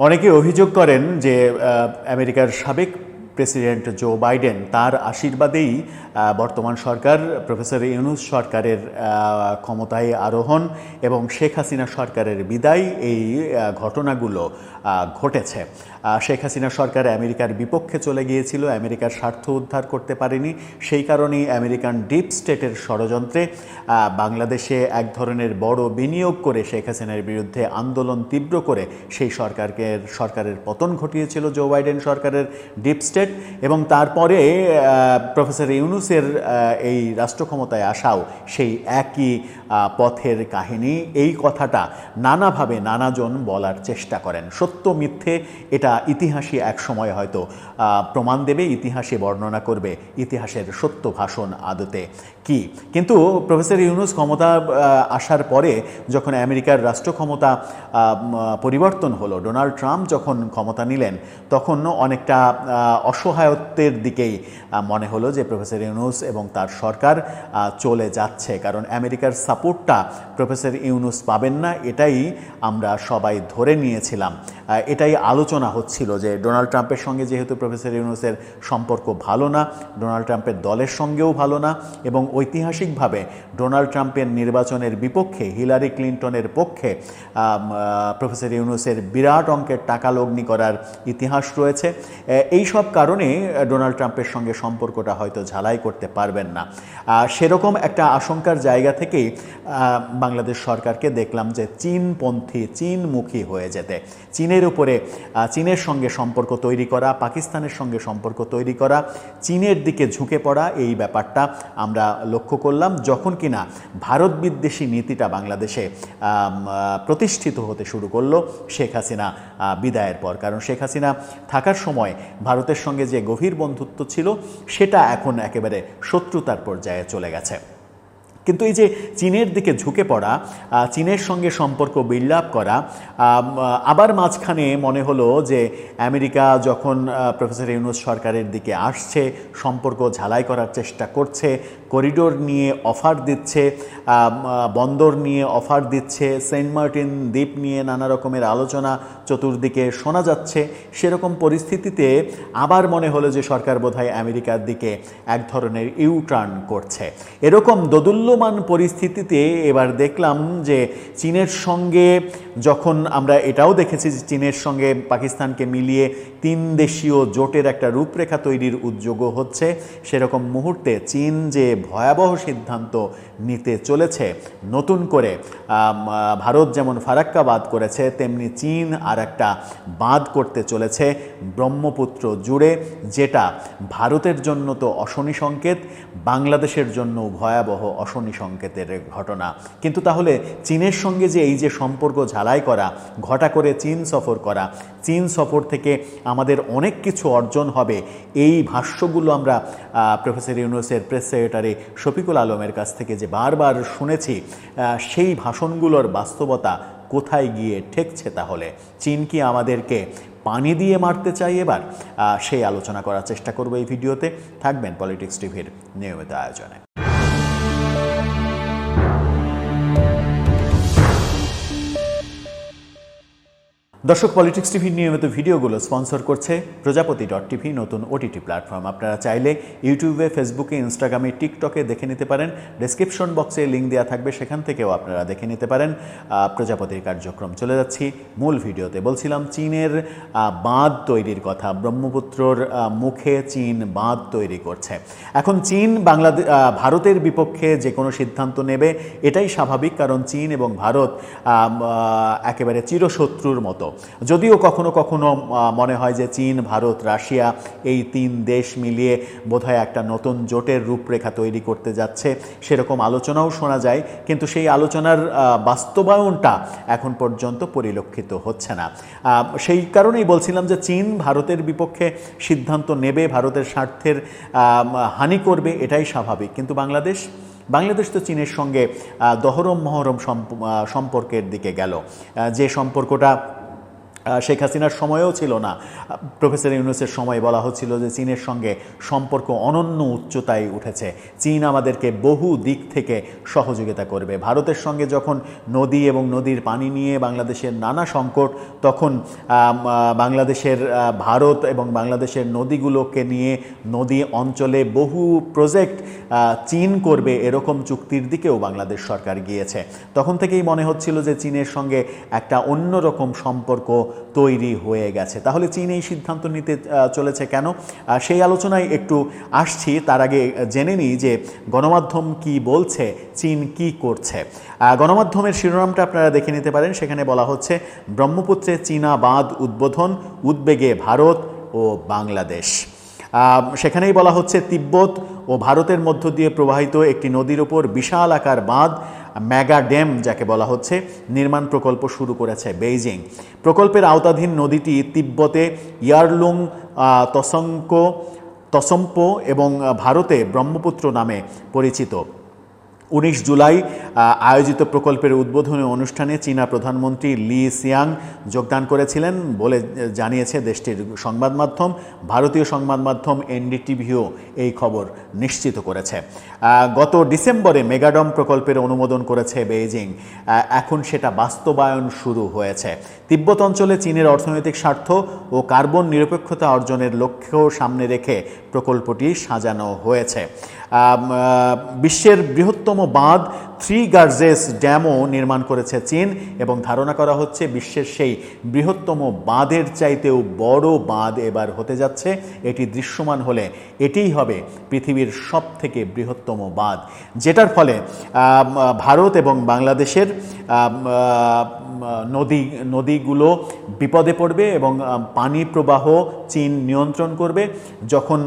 অনেকে অভিযোগ করেন যে আমেরিকার সাবেক প্রেসিডেন্ট জো বাইডেন তার আশীর্বাদেই বর্তমান সরকার, প্রফেসর ইউনুস সরকারের ক্ষমতায় আরোহণ এবং শেখ হাসিনা সরকারের বিদায় এই ঘটনাগুলো ঘটেছে। শেখ হাসিনা সরকার আমেরিকার বিপক্ষে চলে গিয়েছিল, আমেরিকার স্বার্থ উদ্ধার করতে পারেনি। সেই কারণেই আমেরিকান ডিপ স্টেটের ষড়যন্ত্রে বাংলাদেশে এক ধরনের বড় বিনিয়োগ করে শেখ হাসিনার বিরুদ্ধে আন্দোলন তীব্র করে সেই সরকারকে, সরকারের পতন ঘটিয়েছিল জো বাইডেন সরকারের ডিপ স্টেট এবং তারপরে প্রফেসর ইউনুসের এই রাষ্ট্র ক্ষমতায় আসাও সেই একই পথের কাহিনী। এই কথাটা নানাভাবে নানাজন বলার চেষ্টা করেন। সত্য, মিথ্যে, এটা ইতিহাসই এক সময় হয়তো প্রমাণ দেবে, ইতিহাসে বর্ণনা করবে, ইতিহাসের সত্য ভাষণ আদতে। কি? কিন্তু প্রফেসর ইউনুস ক্ষমতা আসার পরে যখন আমেরিকার রাষ্ট্র ক্ষমতা পরিবর্তন হলো, ডোনাল্ড ট্রাম্প যখন ক্ষমতা নিলেন, তখন অনেকটা অসহায়ত্বের দিকেই মনে হলো যে প্রফেসর ইউনুস এবং তার সরকার চলে যাচ্ছে। কারণ আমেরিকার সাপোর্টটা প্রফেসর ইউনুস পাবেন না, এটাই আমরা সবাই ধরে নিয়েছিলাম। এটাই আলোচনা হচ্ছিল যে ডোনাল্ড ট্রাম্পের সঙ্গে যেহেতু প্রফেসর ইউনুসের সম্পর্ক ভালো না, ডোনাল্ড ট্রাম্পের দলের সঙ্গেও ভালো না এবং ঐতিহাসিকভাবে ডোনাল্ড ট্রাম্পের নির্বাচনের বিপক্ষে, হিলারি ক্লিন্টনের পক্ষে প্রফেসর ইউনুসের বিরাট অঙ্কের টাকা লগ্নি করার ইতিহাস রয়েছে। এই সব কারণে ডোনাল্ড ট্রাম্পের সঙ্গে সম্পর্কটা হয়তো ঝালাই করতে পারবেন না। সেরকম একটা আশঙ্কার জায়গা থেকেই বাংলাদেশ সরকারকে দেখলাম যে চীনপন্থী, চীনমুখী হয়ে যেতে। চীনের উপরে চীনের সঙ্গে সম্পর্ক তৈরি করা, পাকিস্তানের সঙ্গে সম্পর্ক তৈরি করা, চীনের দিকে ঝুঁকে পড়া, এই ব্যাপারটা আমরা লক্ষ্য করলাম যখন কিনা ভারত বিদ্বেষী নীতিটা বাংলাদেশে প্রতিষ্ঠিত হতে শুরু করল শেখ হাসিনা বিদায়ের পর। কারণ শেখ হাসিনা থাকার সময় ভারতের সঙ্গে যে গভীর বন্ধুত্ব ছিল, সেটা এখন একেবারে শত্রুতার পর্যায়ে চলে গেছে। কিন্তু এই যে চীনের দিকে ঝুঁকে পড়া চীনের সঙ্গে সম্পর্ক বিল্ড আপ করা আবার মাঝখানে মনে হলো যে আমেরিকা যখন প্রফেসর ইউনুস সরকারের দিকে আসছে, সম্পর্ক ঝালাই করার চেষ্টা করছে করিডোর নিয়ে অফার দিচ্ছে বন্দর নিয়ে অফার দিচ্ছে সেন্ট মার্টিন দ্বীপ নিয়ে নানা রকমের আলোচনা চতুর্দিকে শোনা যাচ্ছে, সেরকম পরিস্থিতিতে আবার মনে হলো যে সরকার বোধহয় আমেরিকার দিকে এক ধরনের ইউ টার্ন করছে। এরকম দোদুল্যমান পরিস্থিতিতে এবার দেখলাম যে চীনের সঙ্গে যখন আমরা এটাও দেখেছি যে চীনের সঙ্গে পাকিস্তানকে মিলিয়ে তিন দেশীয় জোটের একটা রূপরেখা তৈরির উদ্যোগও হচ্ছে। সেরকম মুহূর্তে চীন যে ভয়াবহ সিদ্ধান্ত নিতে চলেছে, নতুন করে ভারত যেমন ফারাক্কা বাদ করেছে, তেমনি চীন আর একটা বাঁধ করতে চলেছে ব্রহ্মপুত্র জুড়ে, যেটা ভারতের জন্য তো অশনি সংকেত, বাংলাদেশের জন্য ভয়াবহ অশনি সংকেতের ঘটনা। কিন্তু তাহলে চীনের সঙ্গে যে এই যে সম্পর্ক ঝালাই করা, ঘটা করে চীন সফর করা, চীন সফর থেকে আমাদের অনেক কিছু অর্জন হবে, এই ভাষ্যগুলো আমরা প্রফেসর ইউনুসের প্রেস সেক্রেটারি শফিকুল আলমের কাছ থেকে যে বারবার শুনেছি সেই ভাষণগুলোর বাস্তবতা কোথায় গিয়ে ঠেকছে তাহলে? চীন কি আমাদেরকে পানি দিয়ে মারতে চাই এবার? সেই আলোচনা করার চেষ্টা করব এই ভিডিওতে। থাকবেন পলিটিক্স টিভির নিয়মিত আয়োজনে। দর্শক পলিটিক্স টিভির নিয়মিত ভিডিওগুলো স্পন্সর করছে প্রজাপতি ডট টিভি নতুন ওটিটি প্ল্যাটফর্ম আপনারা চাইলে ইউটিউবে ফেসবুকে ইনস্টাগ্রামে টিকটকে দেখে নিতে পারেন। ডেসক্রিপশন বক্সে লিঙ্ক দেওয়া থাকবে, সেখান থেকেও আপনারা দেখে নিতে পারেন। প্রজাপতির কার্যক্রম চলে যাচ্ছি মূল ভিডিওতে। বলছিলাম চীনের বাঁধ তৈরির কথা। ব্রহ্মপুত্রর মুখে চীন বাঁধ তৈরি করছে। এখন চীন বাংলাদেশ ভারতের বিপক্ষে যে কোনো সিদ্ধান্ত নেবে, এটাই স্বাভাবিক। কারণ চীন এবং ভারত একেবারে চিরশত্রুর মতো। যদিও কখনো কখনো মনে হয় যে চীন, ভারত, রাশিয়া এই তিন দেশ মিলিয়ে বোধহয় একটা নতুন জোটের রূপরেখা তৈরি করতে যাচ্ছে, সেরকম আলোচনাও শোনা যায়, কিন্তু সেই আলোচনার বাস্তবায়নটা এখন পর্যন্ত পরিলক্ষিত হচ্ছে না। সেই কারণেই বলছিলাম যে চীন ভারতের বিপক্ষে সিদ্ধান্ত নেবে, ভারতের স্বার্থের হানি করবে, এটাই স্বাভাবিক। কিন্তু বাংলাদেশ বাংলাদেশ তো চীনের সঙ্গে দহরম মহরম সম্পর্কের দিকে গেল। যে সম্পর্কটা শেখ হাসিনার সময়েও ছিল না। প্রফেসর ইউনুসের সময় বলা হচ্ছিল যে চীনের সঙ্গে সম্পর্ক অনন্য উচ্চতায় উঠেছে। চীন আমাদেরকে বহু দিক থেকে সহযোগিতা করবে। ভারতের সঙ্গে যখন নদী এবং নদীর পানি নিয়ে বাংলাদেশের নানা সংকট, তখন বাংলাদেশের ভারত এবং বাংলাদেশের নদীগুলোকে নিয়ে নদী অঞ্চলে বহু প্রজেক্ট চীন করবে এরকম চুক্তির দিকেও বাংলাদেশ সরকার গিয়েছে। তখন থেকেই মনে হচ্ছিল যে চীনের সঙ্গে একটা অন্যরকম সম্পর্ক তৈরি হয়ে গেছে। তাহলে চীন এই সিদ্ধান্ত নিতে চলেছে কেন? সেই আলোচনায় একটু আসছি। তার আগে জেনে নিই যে গণমাধ্যম কি বলছে, চীন কি করছে। গণমাধ্যমের শিরোনামটা আপনারা দেখে নিতে পারেন। সেখানে বলা হচ্ছে, ব্রহ্মপুত্রে চীনা বাঁধ উদ্বোধন, উদ্বেগে ভারত ও বাংলাদেশ। সেখানেই বলা হচ্ছে, তিব্বত ও ভারতের মধ্য দিয়ে প্রবাহিত একটি নদীর ওপর বিশাল আকার বাঁধ মেগা ড্যাম, যাকে বলা হচ্ছে, নির্মাণ প্রকল্প শুরু করেছে বেইজিং। প্রকল্পের আওতাধীন নদীটি তিব্বতে ইয়ারলুং তসঙ্ক তসম্প এবং ভারতে ব্রহ্মপুত্র নামে পরিচিত। উনিশ জুলাই আয়োজিত প্রকল্পের উদ্বোধনী অনুষ্ঠানে চীনা প্রধানমন্ত্রী লি সিয়াং যোগদান করেছিলেন বলে জানিয়েছে দেশটির সংবাদ মাধ্যম। ভারতীয় সংবাদ মাধ্যম এনডিটিভিও এই খবর নিশ্চিত করেছে। গত ডিসেম্বরে মেগাডম প্রকল্পের অনুমোদন করেছে বেইজিং। এখন সেটা বাস্তবায়ন শুরু হয়েছে। তিব্বত অঞ্চলে চীনের অর্থনৈতিক স্বার্থ ও কার্বন নিরপেক্ষতা অর্জনের লক্ষ্য সামনে রেখে প্রকল্পটি সাজানো হয়েছে। বিশ্বের বৃহত্তম বাঁধ থ্রি গার্জেস ড্যামও নির্মাণ করেছে চীন এবং ধারণা করা হচ্ছে বিশ্বের সেই বৃহত্তম বাঁধের চাইতেও বড় বাঁধ এবার হতে যাচ্ছে। এটি দৃশ্যমান হলে এটিই হবে পৃথিবীর সব থেকে বৃহত্তম বাঁধ। যেটার ফলে ভারত এবং বাংলাদেশের নদী, নদীগুলো বিপদে পড়বে এবং পানি প্রবাহ চীন নিয়ন্ত্রণ করবে। যখন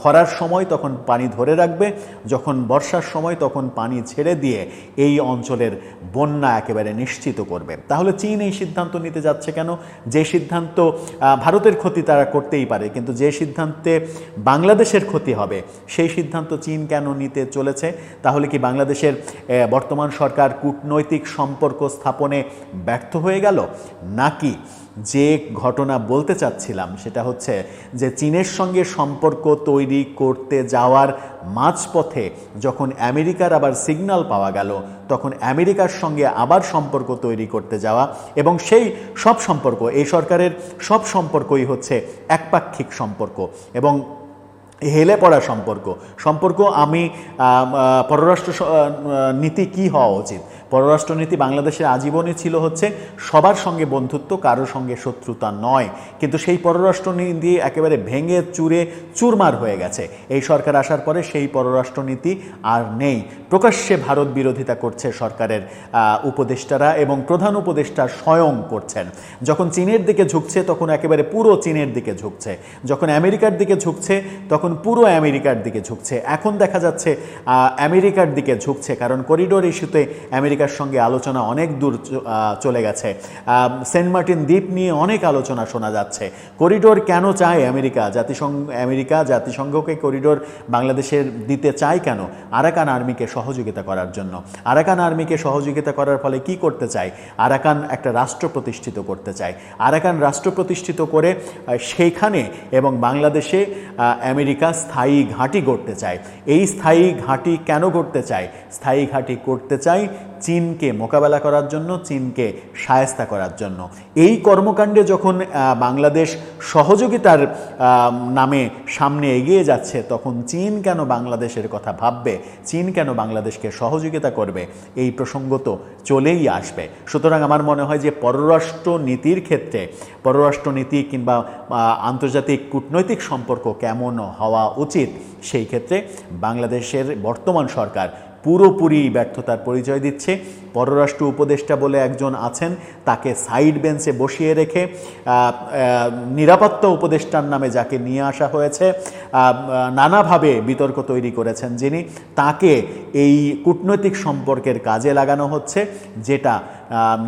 খরার সময় তখন পানি ধরে রাখবে। যখন বর্ষার সময় তখন পানি ছেড়ে দিয়ে এই অঞ্চলের বন্যা একেবারে নিশ্চিত করবে। তাহলে চীন এই সিদ্ধান্ত নিতে যাচ্ছে কেন? যে সিদ্ধান্ত ভারতের ক্ষতি তারা করতেই পারে, কিন্তু যে সিদ্ধান্তে বাংলাদেশের ক্ষতি হবে, সেই সিদ্ধান্ত চীন কেন নিতে চলেছে? তাহলে কি বাংলাদেশের বর্তমান সরকার কূটনৈতিক সম্পর্ক স্থাপনে ব্যর্থ হয়ে গেল? নাকি যে ঘটনা বলতে চাচ্ছিলাম সেটা হচ্ছে যে চীনের সঙ্গে সম্পর্ক তৈরি করতে যাওয়ার মাঝপথে যখন আমেরিকার আবার সিগন্যাল পাওয়া গেল, তখন আমেরিকার সঙ্গে আবার সম্পর্ক তৈরি করতে যাওয়া এবং সেই সব সম্পর্ক, এই সরকারের সব সম্পর্কই হচ্ছে একপাক্ষিক সম্পর্ক এবং হেলে পড়া সম্পর্ক। সম্পর্ক আমি পররাষ্ট্র নীতি কি হওয়া উচিত? পররাষ্ট্রনীতি বাংলাদেশের আজীবনই ছিল হচ্ছে সবার সঙ্গে বন্ধুত্ব, কারোর সঙ্গে শত্রুতা নয়। কিন্তু সেই পররাষ্ট্রনীতি একেবারে ভেঙে, চুরে, চুরমার হয়ে গেছে। এই সরকার আসার পরে সেই পররাষ্ট্রনীতি আর নেই। প্রকাশ্যে ভারত বিরোধিতা করছে সরকারের উপদেষ্টারা এবং প্রধান উপদেষ্টা স্বয়ং করছেন। যখন চীনের দিকে ঝুঁকছে, তখন একেবারে পুরো চীনের দিকে ঝুঁকছে। যখন আমেরিকার দিকে ঝুঁকছে, তখন পুরো আমেরিকার দিকে ঝুঁকছে। এখন দেখা যাচ্ছে আমেরিকার দিকে ঝুঁকছে কারণ করিডোর ইস্যুতে আমেরিকার সঙ্গে আলোচনা অনেক দূর চলে গেছে। সেন্ট মার্টিন দ্বীপ নিয়ে অনেক আলোচনা শোনা যাচ্ছে। করিডোর কেন চায় আমেরিকা? জাতিসংঘ আমেরিকা জাতিসংঘকে করিডোর বাংলাদেশের দিতে চায় কেন? আরাকান আর্মিকে সহযোগিতা করার জন্য। আরাকান আর্মিকে সহযোগিতা করার ফলে কি করতে চায়? আরাকান একটা রাষ্ট্র প্রতিষ্ঠিত করতে চায়। আরাকান রাষ্ট্র প্রতিষ্ঠিত করে সেইখানে এবং বাংলাদেশে আহ, আমেরিকা স্থায়ী ঘাঁটি গড়তে চায়। এই স্থায়ী ঘাঁটি কেন গড়তে চায়? স্থায়ী ঘাঁটি করতে চায় চীনকে মোকাবেলা করার জন্য, চীনকে সায়স্তা করার জন্য। এই কর্মকাণ্ডে যখন বাংলাদেশ সহযোগিতার নামে সামনে এগিয়ে যাচ্ছে, তখন চীন কেন বাংলাদেশের কথা ভাববে? চীন কেন বাংলাদেশকে সহযোগিতা করবে? এই প্রসঙ্গ তো চলেই আসবে। সুতরাং আমার মনে হয় যে পররাষ্ট্র নীতির ক্ষেত্রে পররাষ্ট্র নীতি কিংবা আন্তর্জাতিক কূটনৈতিক সম্পর্ক কেমন হওয়া উচিত, সেই ক্ষেত্রে বাংলাদেশের বর্তমান সরকার পুরোপুরি ব্যর্থতার পরিচয় দিচ্ছে। পররাষ্ট্র উপদেষ্টা বলে একজন আছেন, তাকে সাইড বেঞ্চে বসিয়ে রেখে নিরাপত্তা উপদেষ্টার নামে যাকে নিয়ে আসা হয়েছে নানাভাবে বিতর্ক তৈরি করেছেন যিনি। তাকে এই কূটনৈতিক সম্পর্কের কাজে লাগানো হচ্ছে, যেটা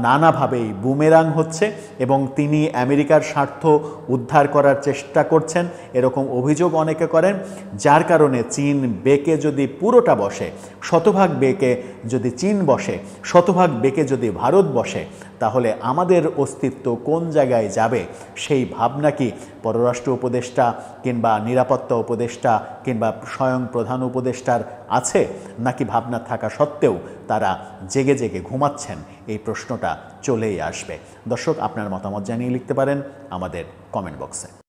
নানাভাবেই বুমেরাং হচ্ছে এবং তিনি আমেরিকার স্বার্থ উদ্ধার করার চেষ্টা করছেন, এরকম অভিযোগ অনেকে করেন, যার কারণে চীন বেকে যদি পুরোটা বসে, শতভাগ বেকে যদি চীন বসে, শতভাগ বেকে যদি ভারত বসে, তাহলে আমাদের অস্তিত্ব কোন জায়গায় যাবে? সেই ভাবনা কি পররাষ্ট্র উপদেষ্টা কিংবা নিরাপত্তা উপদেষ্টা কিংবা স্বয়ং প্রধান উপদেষ্টার আছে? নাকি ভাবনা থাকা সত্ত্বেও তারা জেগে জেগে ঘুমাচ্ছেন এই প্রশ্নটা চলেই আসবে। দর্শক আপনার মতামত জানিয়ে লিখতে পারেন আমাদের কমেন্ট বক্সে